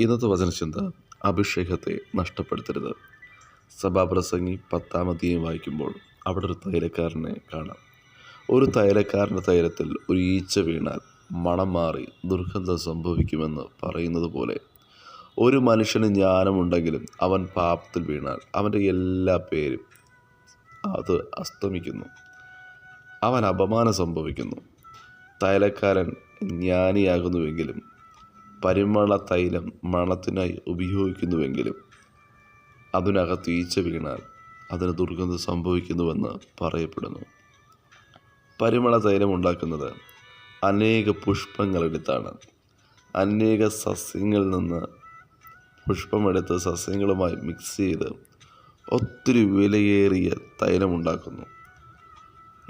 ഇന്നത്തെ വചനചിന്ത അഭിഷേകത്തെ നഷ്ടപ്പെടുത്തരുത്. സഭാപ്രസംഗി പത്താമധ്യം വായിക്കുമ്പോൾ അവിടെ ഒരു തൈലക്കാരനെ കാണാം. ഒരു തൈലക്കാരന്റെ തൈലത്തിൽ ഒരു ഈച്ച വീണാൽ മണം മാറി ദുർഗന്ധം സംഭവിക്കുമെന്ന് പറയുന്നത് പോലെ ഒരു മനുഷ്യന് ജ്ഞാനമുണ്ടെങ്കിലും അവൻ പാപത്തിൽ വീണാൽ അവന്റെ എല്ലാ പേരും അത് അസ്തമിക്കുന്നു. അവൻ അപമാനം സംഭവിക്കുന്നു. തൈലക്കാരൻ ജ്ഞാനിയാകുന്നുവെങ്കിലും പരിമള തൈലം മണത്തിനായി ഉപയോഗിക്കുന്നുവെങ്കിലും അതിനകത്ത് ഈച്ച വീണാൽ അതിന് ദുർഗന്ധം സംഭവിക്കുന്നുവെന്ന് പറയപ്പെടുന്നു. പരിമള തൈലം ഉണ്ടാക്കുന്നത് അനേക പുഷ്പങ്ങളെടുത്താണ്. അനേക സസ്യങ്ങളിൽ നിന്ന് പുഷ്പമെടുത്ത് സസ്യങ്ങളുമായി മിക്സ് ചെയ്ത് ഒത്തിരി വിലയേറിയ തൈലമുണ്ടാക്കുന്നു.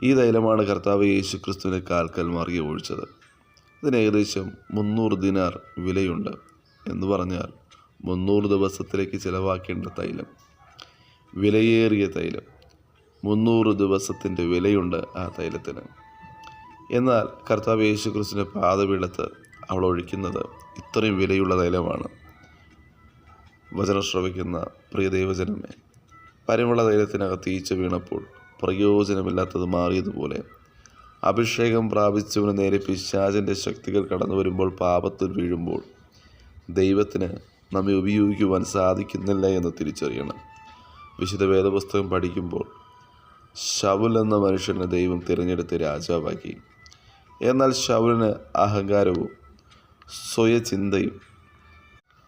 ഈ തൈലമാണ് കർത്താവ് യേശു ക്രിസ്തുവിന്റെ കാൽക്കൽ മറിയ ഒഴിച്ചത്. ഇതിന് ഏകദേശം മുന്നൂറ് ദിനാർ വിലയുണ്ട് എന്ന് പറഞ്ഞാൽ മുന്നൂറ് ദിവസത്തിലേക്ക് ചിലവാക്കേണ്ട തൈലം. വിലയേറിയ തൈലം. മുന്നൂറ് ദിവസത്തിന്റെ വിലയുണ്ട് ആ തൈലത്തിന്. എന്നാൽ കർത്താവ് യേശു ക്രിസ്തുവിന്റെ അവൾ ഒഴിക്കുന്നത് ഇത്രയും വിലയുള്ള തൈലമാണ്. വചനം ശ്രവിക്കുന്ന പ്രിയ ദൈവജനമേ പരിമള തൈലത്തിനകത്ത് ഈച്ച വീണപ്പോൾ പ്രയോജനമില്ലാത്തത് മാറിയതുപോലെ അഭിഷേകം പ്രാപിച്ചവന് നേരെ പിശാചിന്റെ ശക്തികൾ കടന്നു വരുമ്പോൾ പാപത്തിൽ വീഴുമ്പോൾ ദൈവത്തിന് നമ്മെ ഉപയോഗിക്കുവാൻ സാധിക്കുന്നില്ല എന്ന് തിരിച്ചറിയണം. വിശുദ്ധ വേദപുസ്തകം പഠിക്കുമ്പോൾ ശവുൽ എന്ന മനുഷ്യനെ ദൈവം തിരഞ്ഞെടുത്ത് രാജാവാക്കി. എന്നാൽ ശവുലിന് അഹങ്കാരവും സ്വയചിന്തയും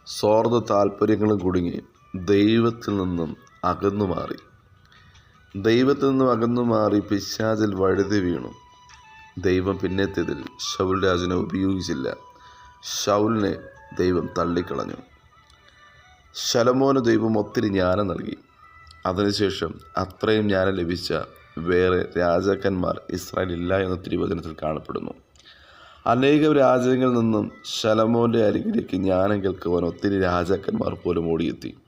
സ്വാർത്ഥ താല്പര്യങ്ങളും കുടുങ്ങി ദൈവത്തിൽ നിന്നും അകന്നു മാറി. ദൈവത്തിൽ നിന്നും അകന്നു മാറി പിശാചിൽ വഴുതി വീണു. ദൈവം പിന്നെത്തിയതിൽ ഷൗൽ രാജനെ ഉപയോഗിച്ചില്ല. ഷൗലിനെ ദൈവം തള്ളിക്കളഞ്ഞു. ശലമോന് ദൈവം ഒത്തിരി ജ്ഞാനം നൽകി. അതിനുശേഷം അത്രയും ജ്ഞാനം ലഭിച്ച വേറെ രാജാക്കന്മാർ ഇസ്രായേൽ ഇല്ല എന്ന തിരുവചനത്തിൽ കാണപ്പെടുന്നു. അനേകം രാജ്യങ്ങളിൽ നിന്നും ശലമോന്റെ അരികിലേക്ക് ജ്ഞാനം കേൾക്കുവാൻ ഒത്തിരി രാജാക്കന്മാർ പോലും ഓടിയെത്തി.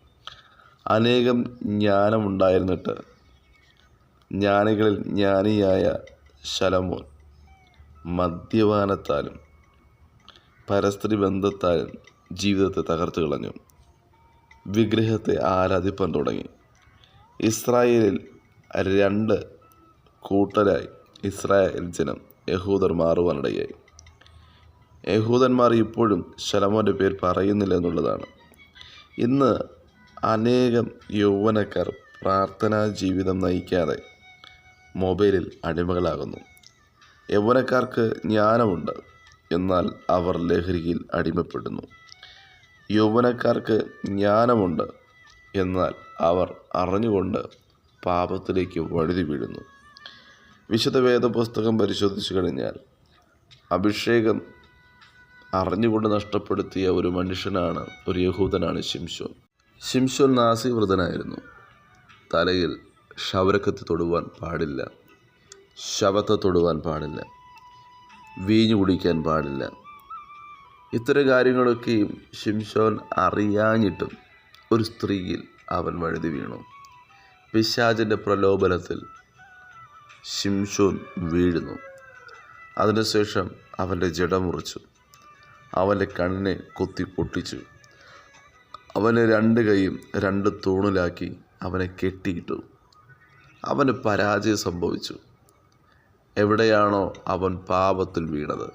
അനേകം ജ്ഞാനമുണ്ടായിരുന്നിട്ട് ജ്ഞാനികളിൽ ജ്ഞാനിയായ ശലമോൻ മദ്യപാനത്താലും പരസ്ത്രീ ബന്ധത്താലും ജീവിതത്തെ തകർത്ത് കളഞ്ഞു. വിഗ്രഹത്തെ ആരാധിപ്പാൻ തുടങ്ങി. ഇസ്രായേലിൽ രണ്ട് കൂട്ടരായി ഇസ്രായേൽ ജനം യഹൂദർ മാറുവാനിടയായി. യഹൂദന്മാർ ഇപ്പോഴും ശലമോന്റെ പേര് പറയുന്നില്ല എന്നുള്ളതാണ്. ഇന്ന് അനേകം യൗവനക്കാർ പ്രാർത്ഥനാ ജീവിതം നയിക്കാതെ മൊബൈലിൽ അടിമകളാകുന്നു. യൗവനക്കാർക്ക് ജ്ഞാനമുണ്ട്. എന്നാൽ അവർ ലഹരിയിൽ അടിമപ്പെടുന്നു. യൗവനക്കാർക്ക് ജ്ഞാനമുണ്ട്. എന്നാൽ അവർ അറിഞ്ഞുകൊണ്ട് പാപത്തിലേക്ക് വഴുതി വീഴുന്നു വിശുദ്ധ വേദപുസ്തകം പരിശോധിച്ചു കഴിഞ്ഞാൽ അഭിഷേകം അറിഞ്ഞുകൊണ്ട് നഷ്ടപ്പെടുത്തിയ ഒരു മനുഷ്യനാണ് ഒരു യഹൂദനാണ് ശിംശോൻ. ശിംശോൻ നാസിവ്രതനായിരുന്നു തലയിൽ ക്ഷവരക്കത്തി തൊടുവാൻ പാടില്ല. ശവത്തെ തൊടുവാൻ പാടില്ല. വീഞ്ഞു കുടിക്കാൻ പാടില്ല. ഇത്തരം കാര്യങ്ങളൊക്കെയും ഷിംഷോൻ അറിയാഞ്ഞിട്ടും ഒരു സ്ത്രീയിൽ അവൻ വഴുതി വീണു. പിശാചിന്റെ പ്രലോഭനത്തിൽ ഷിംഷോൻ വീഴുന്നു. അതിനുശേഷം അവന്റെ ജട മുറിച്ചു. അവന്റെ കണ്ണിനെ കൊത്തി പൊട്ടിച്ചു. അവനെ രണ്ട് കൈയും രണ്ട് തൂണിലാക്കി അവനെ കെട്ടിയിട്ടു. അവന് പരാജയം സംഭവിച്ചു. എവിടെയാണോ അവൻ പാപത്തിൽ വീണത്.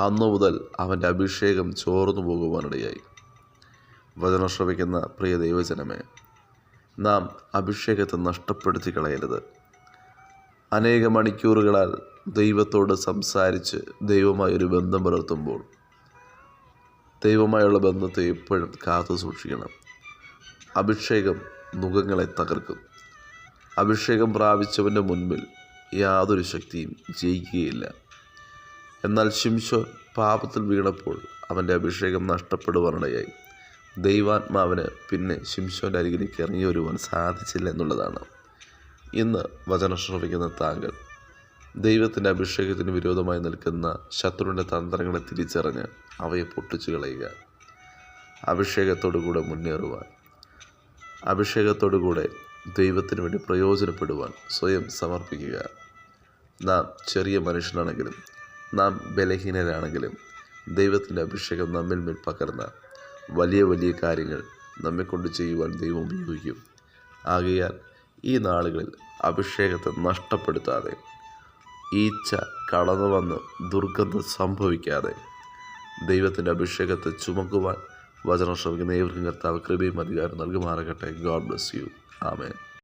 അന്നു മുതൽ അവന്റെ അഭിഷേകം ചോർന്നു പോകുവാനിടയായി. വചനം ശ്രവിക്കുന്ന പ്രിയ ദൈവജനമേ നാം അഭിഷേകത്തെ നഷ്ടപ്പെടുത്തി കളയരുത്. അനേക മണിക്കൂറുകളാൽ ദൈവത്തോട് സംസാരിച്ച് ദൈവമായി ഒരു ബന്ധം പുലർത്തുമ്പോൾ ദൈവമായുള്ള ബന്ധത്തെ എപ്പോഴും കാത്തു സൂക്ഷിക്കണം. അഭിഷേകം മുഖങ്ങളെ തകർക്കും. അഭിഷേകം പ്രാപിച്ചവന്റെ മുൻപിൽ യാതൊരു ശക്തിയും ജയിക്കുകയില്ല. എന്നാൽ ശിംശോൻ പാപത്തിൽ വീണപ്പോൾ അവന്റെ അഭിഷേകം നഷ്ടപ്പെടുവാനിടയായി. ദൈവാത്മാവിന് പിന്നെ ശിംശോന്റെ അരികിലേക്ക് ഇറങ്ങി വരുവാൻ സാധിച്ചില്ല എന്നുള്ളതാണ്. ഇന്ന് വചനം ശ്രമിക്കുന്ന താങ്കൾ ദൈവത്തിന്റെ അഭിഷേകത്തിന് വിരോധമായി നിൽക്കുന്ന ശത്രുവിന്റെ തന്ത്രങ്ങളെ തിരിച്ചറിഞ്ഞ് അവയെ പൊട്ടിച്ചു കളയുക. അഭിഷേകത്തോടുകൂടെ മുന്നേറുവാൻ അഭിഷേകത്തോടുകൂടെ ദൈവത്തിന് വേണ്ടി പ്രയോജനപ്പെടുവാൻ സ്വയം സമർപ്പിക്കുക. നാം ചെറിയ മനുഷ്യനാണെങ്കിലും നാം ബലഹീനരാണെങ്കിലും ദൈവത്തിന്റെ അഭിഷേകം നമ്മിൽ മേൽ പകർന്ന വലിയ വലിയ കാര്യങ്ങൾ നമ്മെക്കൊണ്ട് ചെയ്യുവാൻ ദൈവം ഉപയോഗിക്കും. ആകയാൽ ഈ നാളുകളിൽ അഭിഷേകത്തെ നഷ്ടപ്പെടുത്താതെ ഈച്ച കടന്നു വന്ന് ദുർഗന്ധം സംഭവിക്കാതെ ദൈവത്തിന്റെ അഭിഷേകത്തെ ചുമക്കുവാൻ വചനം ശ്രമിക്കുന്ന ഏവർക്കും കർത്താവ് കൃപയും അധികാരം നൽകുമാറാകട്ടെ. God bless you amen